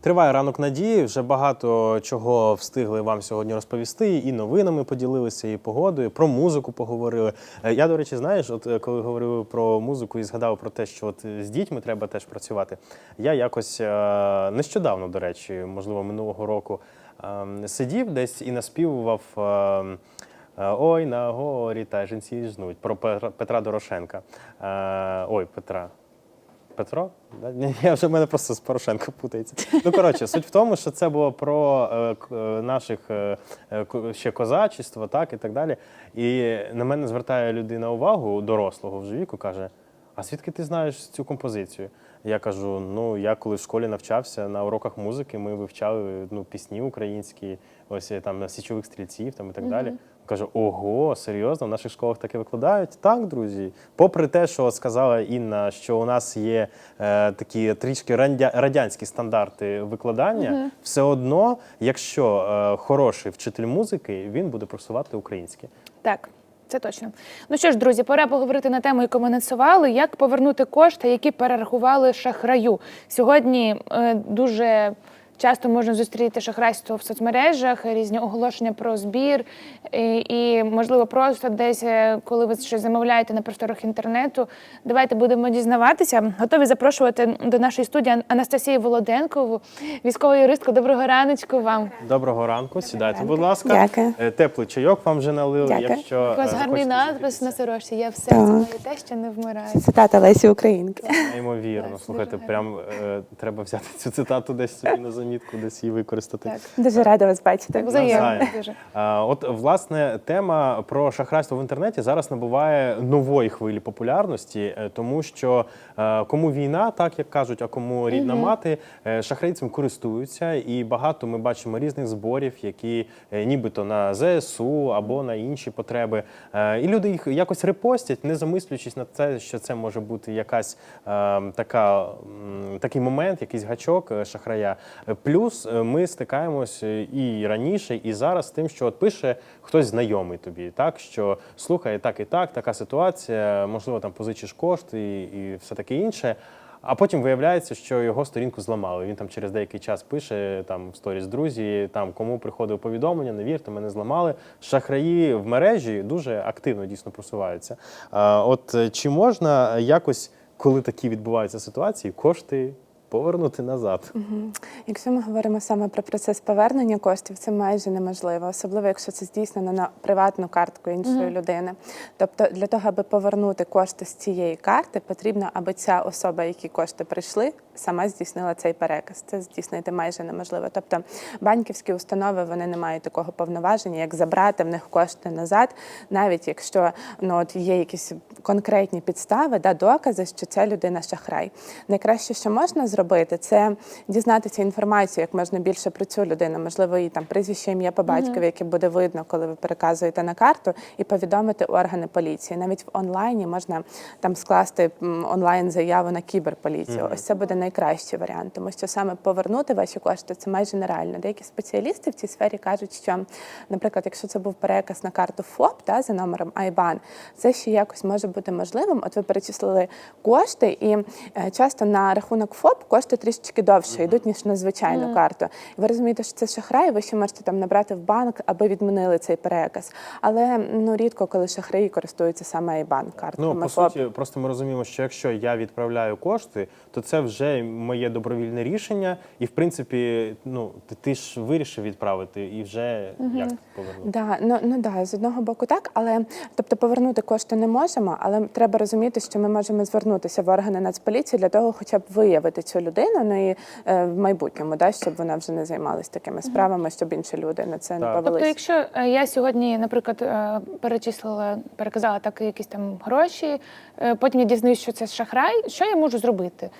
Триває ранок надії. Вже багато чого встигли вам сьогодні розповісти. І новинами поділилися, і погодою, про музику поговорили. Е, Я, до речі, знаєш, от е, коли говорив про музику і згадав про те, що от з дітьми треба теж працювати. Я якось е, нещодавно, до речі, можливо, минулого року ем, сидів десь і наспівував. ем, Ой, на горі та жінці жнуть про Петра- Дорошенка. Ой, Петра. Петро? Я вже в мене просто з Порошенко путається. Ну, коротше, суть в тому, що це було про е, е, наших е, ще козачество, так і так далі. І на мене звертає людина увагу дорослого вже віку, каже: А звідки ти знаєш цю композицію? Я кажу: ну я коли в школі навчався на уроках музики, ми вивчали ну, пісні українські, ось там на січових стрільців там і так далі. Кажу, ого, серйозно, в наших школах таке викладають? Так, друзі. Попри те, що сказала Інна, що у нас є е, такі трішки радянські стандарти викладання, все одно, якщо е, хороший вчитель музики, він буде просувати українське. Так. Це точно. Ну що ж, друзі, пора поговорити на тему, яку ми анонсували, як повернути кошти, які перерахували шахраю. Сьогодні е, дуже часто можна зустріти шахрайство в соцмережах, різні оголошення про збір, і, і можливо, просто десь, е, коли ви щось замовляєте на просторах інтернету. Давайте будемо дізнаватися. Готові запрошувати до нашої студії Ан- Анастасію Володенкову, військову юристку. Доброго раночку вам. Доброго ранку, сідайте, будь ласка. Дякую. Е, Теплий чайок вам вже налили. Дякую. Якщо У вас е, гарний надпис на сорочці. Я все Так. маю те, що не вмирає. Цитата Лесі Українки. Неймовірно. Слухайте, прям треба взяти цю цитату десь собі на замітку, десь її використати. Так. Дуже рада вас бачити. Так, взаємно дуже. От власне тема про шахрайство в інтернеті зараз набуває нової хвилі популярності, е, тому що е, кому війна, так як кажуть, а кому рідна мати, е, шахраї цим користуються, і багато ми бачимо різних зборів, які нібито на ЗСУ або на інші потреби. І люди їх якось репостять, не замислюючись на те, що це може бути якась е, така, такий момент, якийсь гачок шахрая. Плюс е, ми стикаємось і раніше, і зараз з тим, що от пише хтось знайомий тобі, так що слухай, так і так, така ситуація, можливо, там позичиш кошти і, і все таке інше. А потім виявляється, що його сторінку зламали. Він там через деякий час пише там в сторіс друзі, там кому приходив повідомлення, не вірте, мене зламали. Шахраї в мережі дуже активно дійсно просуваються. А, от е, чи можна якось, коли такі відбуваються ситуації, кошти повернути назад? Якщо ми говоримо саме про процес повернення коштів, це майже неможливо, особливо якщо це здійснено на приватну картку іншої людини. Тобто, для того, аби повернути кошти з цієї карти, потрібно, аби ця особа, які кошти прийшли, сама здійснила цей переказ. Це здійснити майже неможливо. Тобто банківські установи вони не мають такого повноваження, як забрати в них кошти назад, навіть якщо ну от є якісь конкретні підстави, да, докази, що ця людина шахрай. Найкраще, що можна зробити, це дізнатися інформацію як можна більше про цю людину, можливо, її там прізвище, ім'я по батькові, яке буде видно, коли ви переказуєте на карту, і повідомити органи поліції. Навіть в онлайні можна там скласти онлайн заяву на кіберполіцію. Ось це буде найкращий варіант, тому що саме повернути ваші кошти це майже нереально. Деякі спеціалісти в цій сфері кажуть, що, наприклад, якщо це був переказ на карту ФОП та за номером IBAN, це ще якось може бути можливим. От ви перечислили кошти, і е, часто на рахунок ФОП кошти трішечки довше йдуть ніж на звичайну карту. І ви розумієте, що це шахрай, ви ще можете там набрати в банк, аби відмінили цей переказ. Але ну рідко, коли шахраї користуються саме IBAN картками Ну, по суті, просто ми розуміємо, що якщо я відправляю кошти, то це вже моє добровільне рішення, і в принципі, ну ти, ти ж вирішив відправити, і вже як повернути. Да, ну, ну да, з одного боку так, але тобто повернути кошти не можемо, але треба розуміти, що ми можемо звернутися в органи Нацполіції для того, хоча б виявити цю людину, ну і е, в майбутньому, да, щоб вона вже не займалась такими справами, щоб інші люди на це не повелися. Тобто, якщо е, я сьогодні, наприклад, е, перечислила, переказала так якісь там гроші, е, потім я дізнаюсь, що це шахрай, що я можу зробити?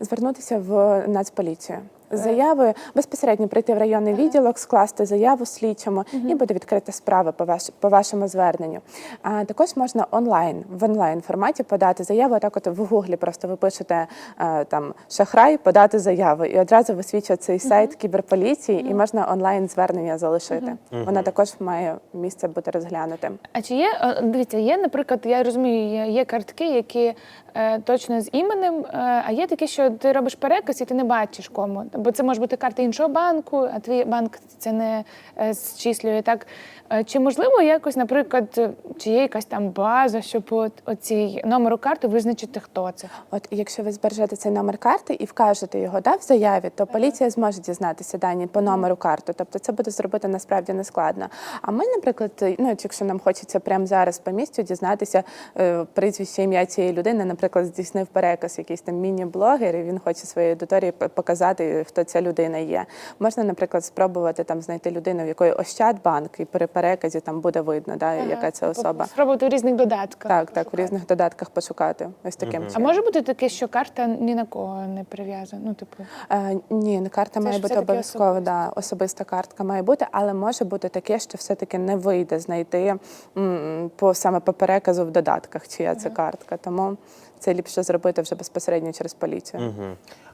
Звернутися в Нацполіцію. З заявою безпосередньо прийти в районний відділок, скласти заяву слідчому і буде відкрита справа по ваш по вашому зверненню. А також можна онлайн в онлайн форматі подати заяву. Так, от в гуглі просто ви пишете е, там шахрай, подати заяву, і одразу висвічує цей сайт кіберполіції, і можна онлайн звернення залишити. Воно також має місце бути розглянутим. А чи є е, дивіться, є, наприклад, я розумію, є, картки, які е, точно з іменем, а є такі, що ти робиш переказ і ти не бачиш кому. Бо це може бути карта іншого банку, а твій банк це не е, зчислює. Так Е, чи можливо якось, наприклад, е, чи є якась там база, щоб оцій номеру карти визначити, хто це? От якщо ви збережете цей номер карти і вкажете його да, в заяві, то поліція зможе дізнатися дані по номеру карти. Тобто це буде зробити насправді нескладно. А ми, наприклад, ну якщо нам хочеться прямо зараз по місцю дізнатися е, прізвище ім'я цієї людини, наприклад, здійснив переказ якийсь там міні-блогер, і він хоче своїй аудиторії показати, хто ця людина є. Можна, наприклад, спробувати там знайти людину, в якої Ощадбанк, і при переказі там буде видно, да, яка це особа. Спробувати в різних додатках. Так, так, в різних додатках пошукати. Ось таким А чином. може бути таке, що карта ні на кого не прив'язана? Ну, типу, Е, ні, не карта Це має бути обов'язково. Да, особиста картка має бути, але може бути таке, що все-таки не вийде знайти м, по саме по переказу в додатках, чия це картка. Тому це ліпше зробити вже безпосередньо через поліцію. Угу.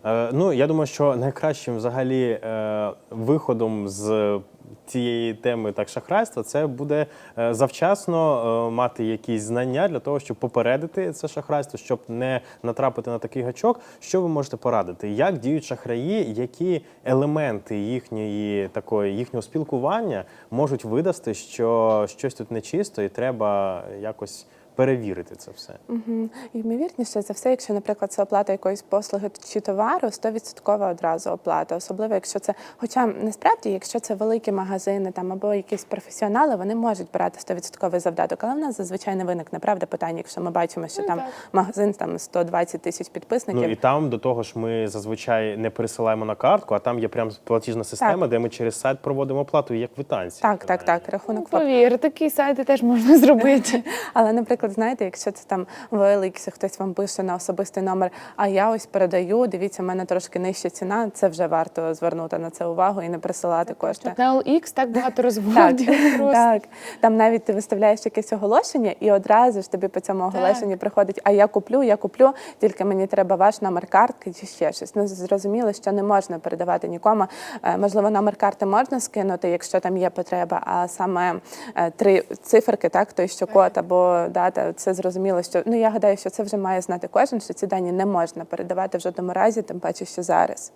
Е, ну, я думаю, що найкращим взагалі е, виходом з цієї теми так шахрайства це буде е, завчасно е, мати якісь знання для того, щоб попередити це шахрайство, щоб не натрапити на такий гачок. Що ви можете порадити? Як діють шахраї, які елементи їхньої такої їхнього спілкування можуть видасти, що щось тут нечисто, і треба якось перевірити це все? Угу. Ймовірніше за все, якщо, наприклад, це оплата якоїсь послуги чи товару, 100% одразу оплата. Особливо, якщо це, хоча насправді, якщо це великі магазини там або якісь професіонали, вони можуть брати 100% завдаток. Але в нас зазвичай не виникне правда питання, якщо ми бачимо, що Ну, там так. магазин там 120 тисяч підписників. Ну і там до того ж ми зазвичай не пересилаємо на картку, а там є прям платіжна система, де ми через сайт проводимо оплату як квитанції. Так, так, так. Рахунок ну, повір, такі сайти теж можна зробити. Але, наприклад, знаєте, якщо це там в хтось вам пише на особистий номер, а я ось передаю, дивіться, в мене трошки нижча ціна, це вже варто звернути на це увагу і не присилати кошти. На OLX так багато розводів. так. Там навіть ти виставляєш якесь оголошення, і одразу ж тобі по цьому оголошенні приходить, а я куплю, я куплю, тільки мені треба ваш номер картки чи ще щось. Ну, зрозуміло, що не можна передавати нікому. Е, Можливо, номер карти можна скинути, якщо там є потреба, а саме е, три циферки, так, той що код або дата, це зрозуміло, що ну я гадаю, що це вже має знати кожен, що ці дані не можна передавати в жодному разі, тим паче, що зараз.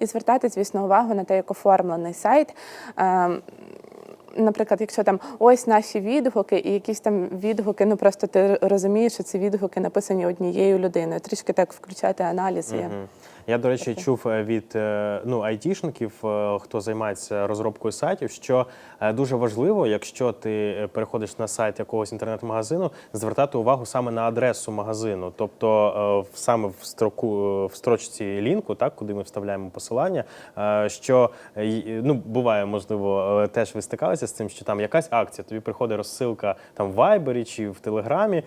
І звертати, звісно, увагу на те, як оформлений сайт. Ем, Наприклад, якщо там ось наші відгуки, і якісь там відгуки, ну просто ти розумієш, що ці відгуки написані однією людиною. Трішки так включати аналіз. є. Мгм. Я, до речі, чув е, від е, ну, айтішників, е, хто займається розробкою сайтів, що дуже важливо, якщо ти переходиш на сайт якогось інтернет-магазину, звертати увагу саме на адресу магазину. Тобто саме в строку в строчці лінку, так куди ми вставляємо посилання, що ну буває, можливо, теж ви стикалися з цим, що там якась акція, тобі приходить розсилка там в Вайбері чи в Телеграмі,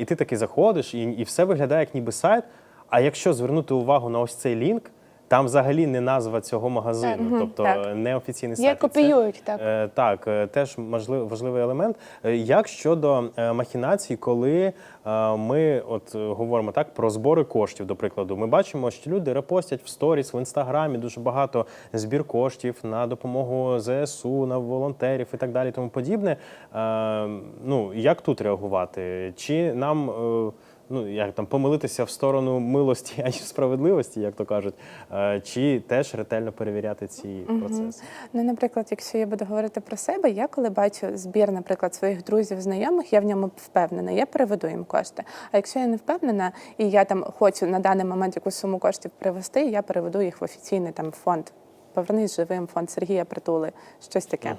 і ти таки заходиш, і, і все виглядає як ніби сайт. А якщо звернути увагу на ось цей лінк, там взагалі не назва цього магазину, Мгм, тобто так. не офіційний сайт. Це, копіюють, так. е, Так, е, теж можливий, важливий елемент. Е, Як щодо е, махінацій, коли е, ми от говоримо так про збори коштів, до прикладу, ми бачимо, що люди репостять в сторіс в інстаграмі дуже багато збір коштів на допомогу ЗСУ, на волонтерів і так далі, тому подібне. Е, Ну як тут реагувати? Чи нам е, ну як там помилитися в сторону милості, аніж справедливості, як то кажуть, е, чи теж ретельно перевіряти ці процеси? Ну, наприклад, якщо я буду говорити про себе, я коли бачу збір, наприклад, своїх друзів, знайомих, я в ньому впевнена, я переведу їм кошти. А якщо я не впевнена і я там хочу на даний момент якусь суму коштів привести, я переведу їх в офіційний там фонд. Повернись живим фонд Сергія Притули, щось таке.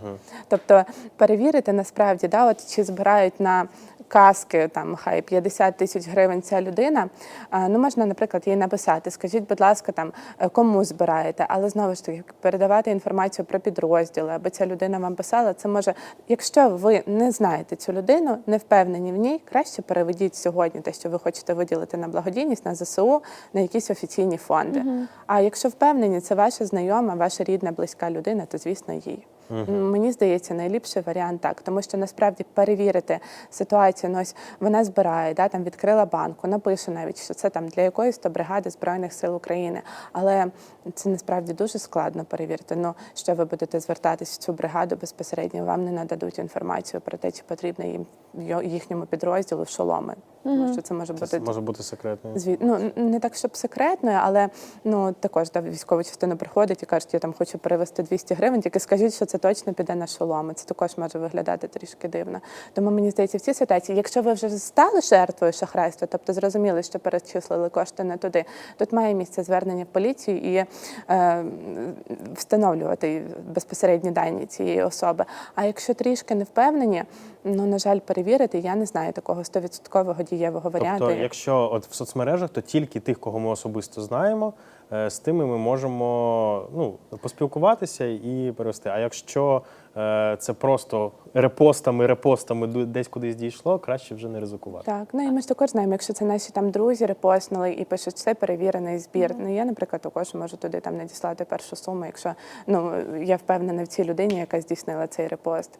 Тобто перевірити насправді, да, от чи збирають на каски там хай 50 тисяч гривень ця людина. Ну можна, наприклад, їй написати, скажіть, будь ласка, там е, кому збираєте, але знову ж таки передавати інформацію про підрозділи, аби ця людина вам писала. Це може, якщо ви не знаєте цю людину, не впевнені в ній, краще переведіть сьогодні те, що ви хочете виділити на благодійність, на ЗСУ, на якісь офіційні фонди. А якщо впевнені, це ваша знайома, ваша рідна, близька людина, то звісно їй. М, Мені здається, найліпший варіант так, тому що насправді перевірити ситуацію. Ну, ось вона збирає, да, там відкрила банку, напише навіть, що це там для якоїсь то бригади збройних сил України. Але це насправді дуже складно перевірити. Ну що ви будете звертатись в цю бригаду безпосередньо, вам не нададуть інформацію про те, чи потрібно їм їхньому підрозділу в шоломи. тому що це може Це бути може бути секретною. Зві... Ну, не так, щоб секретною, але ну, також да, військова частина приходить і кажуть, я там хочу перевести 200 гривень, тільки скажіть, що це точно піде на шоломи. Це також може виглядати трішки дивно. Тому мені здається, в цій ситуації, якщо ви вже стали жертвою шахрайства, тобто зрозуміли, що перечислили кошти не туди, тут має місце звернення в поліцію і е, встановлювати безпосередні дані цієї особи. А якщо трішки не впевнені, ну на жаль, перевірити, я не знаю такого 100% дієвого варіанту. Тобто, якщо от в соцмережах, то тільки тих, кого ми особисто знаємо, з тими ми можемо ну, поспілкуватися і перевести. А якщо е, це просто репостами, репостами ду- десь кудись дійшло, краще вже не ризикувати. Так, ну і ми ж також знаємо, якщо це наші там друзі репостнули і пишуть, це перевірений збір. Ну я, наприклад, також можу туди там надіслати першу суму, якщо ну я впевнена в цій людині, яка здійснила цей репост.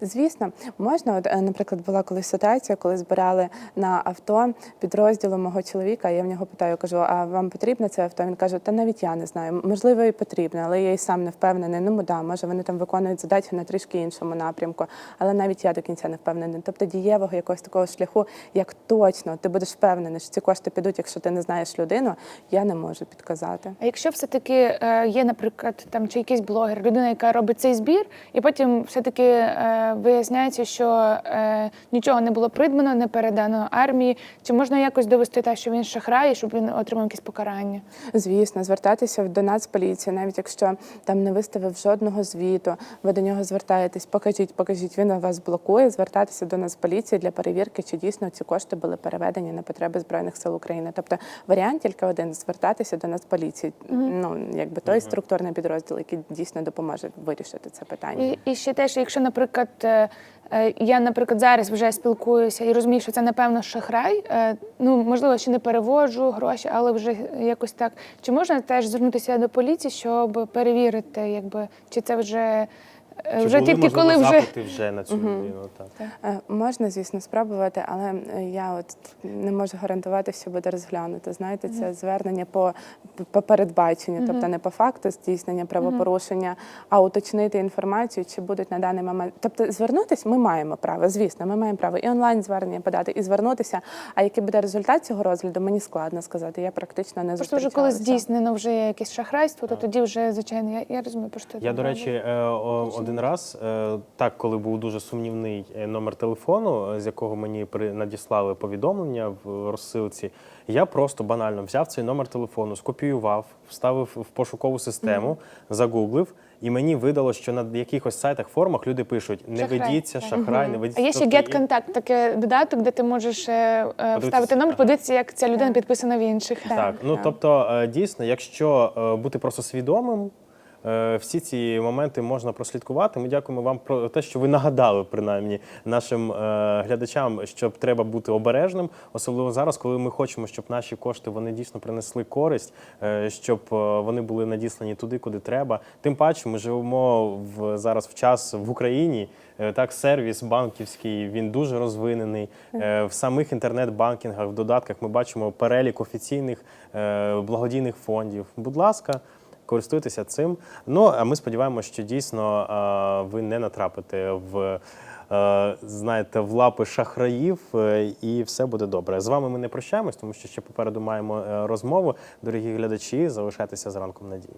Звісно, можна, от, е, наприклад, була колись ситуація, коли збирали на авто підрозділу мого чоловіка. Я в нього питаю, кажу, а вам потрібно це авто? Він каже, та навіть я не знаю. Можливо, і потрібно, але я і сам не впевнений. Ну да, може вони там виконують задачі на трішки іншому напрямку, але навіть я до кінця не впевнений. Тобто дієвого якогось такого шляху, як точно ти будеш впевнений, що ці кошти підуть, якщо ти не знаєш людину, я не можу підказати. А якщо все-таки е, є, наприклад, там чи якийсь блогер, людина, яка робить цей збір, і потім все-таки е, виясняється, що е, нічого не було придбано, не передано армії, чи можна якось довести те, що він шахрай, і щоб він отримав якесь покарання? Звісно, звертатися до Нацполіції, навіть якщо там не виставив жодного звіту, ви до нього звертаєтесь, покажіть, покажіть, він вас блокує. Звертатися до Нацполіції для перевірки, чи дійсно ці кошти були переведені на потреби збройних сил України. Тобто варіант тільки один звертатися до Нацполіції. Ну якби той структурний підрозділ, який дійсно допоможе вирішити це питання. І, і ще теж, якщо, наприклад, е, е, я, наприклад, зараз вже спілкуюся і розумію, що це напевно шахрай. е, Ну можливо, ще не переводжу гроші, але вже якось так. Чи можна теж звернутися до поліції, щоб перевірити, якби чи це вже, Чи вже тільки коли вже вже на цю людину? Так. Е, Можна, звісно, спробувати, але я от не можу гарантувати, що буде розглянуто. Знаєте, це звернення по, по передбаченню, тобто не по факту здійснення правопорушення, а уточнити інформацію, чи будуть на даний момент. Тобто, звернутися ми маємо право, звісно, ми маємо право і онлайн звернення подати, і звернутися. А який буде результат цього розгляду, мені складно сказати. Я практично не просто вже коли здійснено вже якесь шахрайство, то тоді вже звичайно я, я розумію, про що Я, до речі, е, о- один раз, е, так, коли був дуже сумнівний е, номер телефону, е, з якого мені при- надіслали повідомлення в розсилці, я просто банально взяв цей номер телефону, скопіював, вставив в пошукову систему, загуглив, і мені видало, що на якихось сайтах, форумах люди пишуть: не Шахрай, ведіться, так. шахрай, не ведіться. А є ще Тобто, Get Contact, таке додаток, де ти можеш вставити номер, подивитися, як ця людина підписана в інших. Так, ну тобто, е, дійсно, якщо бути просто свідомим, всі ці моменти можна прослідкувати. Ми дякуємо вам про те, що ви нагадали принаймні нашим е, глядачам, що треба бути обережним, особливо зараз, коли ми хочемо, щоб наші кошти вони дійсно принесли користь, е, щоб е, вони були надіслані туди, куди треба. Тим паче, ми живемо в зараз в час в Україні. Е, Так, сервіс банківський він дуже розвинений. Е, В самих інтернет-банкінгах, в додатках ми бачимо перелік офіційних е, благодійних фондів. Будь ласка, користуйтеся цим. Ну а ми сподіваємося, що дійсно ви не натрапите в. Знаєте, в лапи шахраїв, е, і все буде добре. З вами ми не прощаємось, тому що ще попереду маємо е, розмову. Дорогі глядачі, залишайтеся з ранком надії.